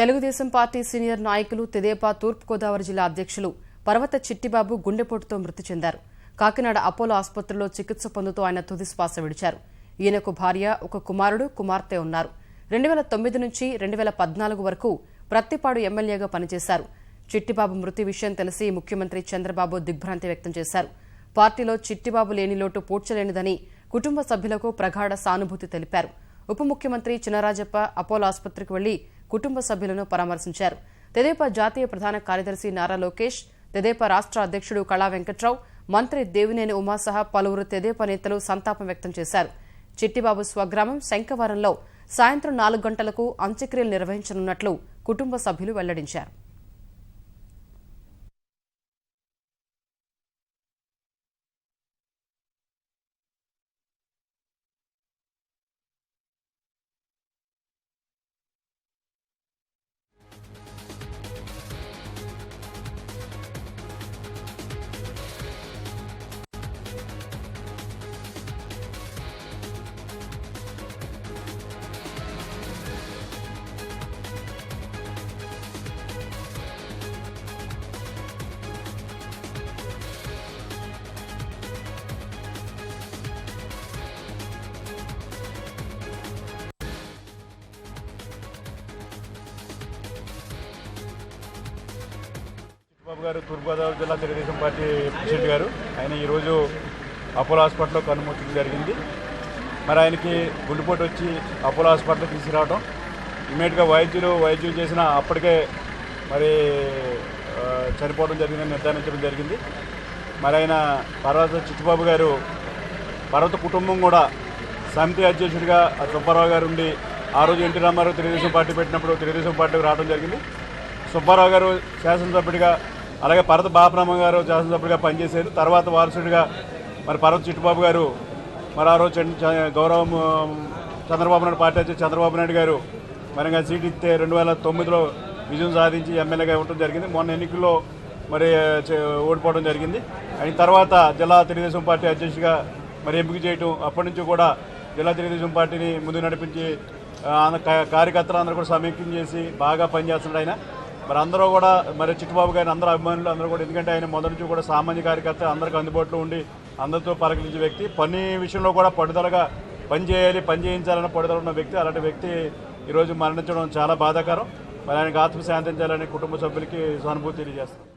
Telugu Desam party senior నాయకులు తెదేపా తూర్పుగోదావరి జిల్లా అధ్యక్షులు పర్వత చిట్టిబాబు గుండెపోటుతో మృతి చెందారు. కాకినాడ అపోలో ఆసుపత్రిలో చికిత్స పొందుతూ ఆయన తుది శ్వాస విడిచారు. ఈయనకు భార్య ఒక కుమారుడు కుమార్తె ఉన్నారు. రెండు వేల తొమ్మిది నుంచి రెండు వేల పద్నాలుగు వరకు ప్రత్తిపాడు ఎమ్మెల్యేగా పనిచేశారు. చిట్టిబాబు మృతి విషయం తెలిసి ముఖ్యమంత్రి చంద్రబాబు దిగ్భ్రాంతి వ్యక్తం చేశారు. పార్టీలో చిట్టిబాబు లేని లోటు పూడ్చలేనిదని కుటుంబ సభ్యులకు ప్రగాఢ సానుభూతి తెలిపారు. ఉప ముఖ్యమంత్రి చినరాజప్ప అపోలో ఆసుపత్రికి వెళ్ళి కుటుంబ సభ్యులను పరామర్శించారు. తెదేపా జాతీయ ప్రధాన కార్యదర్శి నారా లోకేష్ తెదేపా రాష్ట్ర అధ్యక్షుడు కళా వెంకట్రావు మంత్రి దేవినేని ఉమా సహా పలువురు తెదేపా నేతలు సంతాపం వ్యక్తం చేశారు. చిట్టిబాబు స్వగ్రామం శంఖవరంలో సాయంత్రం నాలుగు గంటలకు అంత్యక్రియలు నిర్వహించనున్నట్లు కుటుంబ సభ్యులు వెల్లడించారు. బాబు గారు తూర్పుగోదావరి జిల్లా తెలుగుదేశం పార్టీ ప్రెసిడెంట్ గారు. ఆయన ఈరోజు అపోలో హాస్పిటల్లో కన్నుమూర్చడం జరిగింది. మరి ఆయనకి గుండెపోటు వచ్చి అపోలో హాస్పిటల్ తీసుకురావడం ఇమీడియట్గా వైద్యులు వైద్యులు చేసిన అప్పటికే మరి చనిపోవడం జరిగిందని నిర్ధారించడం జరిగింది. మరి ఆయన పర్వత చిట్టుబాబు గారు పర్వత కుటుంబం కూడా సమితి అధ్యక్షుడిగా ఆ సుబ్బారావు గారు ఉండి ఆ రోజు ఎన్టీ రామారావు తెలుగుదేశం పార్టీ పెట్టినప్పుడు తెలుగుదేశం పార్టీకి రావడం జరిగింది. సుబ్బారావు గారు శాసనసభ్యుడిగా అలాగే పరత బాపరామ గారు శాసనసభ్యుడిగా పనిచేశారు. తర్వాత వారసుడిగా మరి పర్వత చిట్టుబాబు గారు మరి ఆ రోజు చంద్ర- గౌరవం చంద్రబాబు నాయుడు పార్టీ అధ్యక్షుడు చంద్రబాబు నాయుడు గారు మరి ఇంకా సీట్ ఇస్తే రెండు వేల తొమ్మిదిలో విజయం సాధించి ఎమ్మెల్యేగా ఇవ్వడం జరిగింది. మొన్న ఎన్నికల్లో మరి చే- ఓడిపోవడం జరిగింది. అయిన తర్వాత జిల్లా తెలుగుదేశం పార్టీ అధ్యక్షుడిగా మరి ఎంపిక చేయటం అప్పటి నుంచి కూడా జిల్లా తెలుగుదేశం పార్టీని ముందుకు నడిపించి ఆంధ్ర కార్యకర్తలు అందరూ కూడా సమీక్షం చేసి బాగా పనిచేస్తున్నాడు ఆయన. మరి అందరూ కూడా మరి చిట్టుబాబు గారిని అందరూ అభిమానులు అందరూ కూడా ఎందుకంటే ఆయన మొదటి నుంచి కూడా సామాన్య కార్యకర్త అందరికీ అందుబాటులో ఉండి అందరితో పలకరించే వ్యక్తి. పని విషయంలో కూడా పట్టుదలగా పని చేయాలి పని చేయించాలన్న పట్టుదల ఉన్న వ్యక్తి అలాంటి వ్యక్తి ఈరోజు మరణించడం చాలా బాధాకరం. మరి ఆయనకు ఆత్మశాంతించాలని కుటుంబ సభ్యులకి సానుభూతి తెలియజేస్తాం.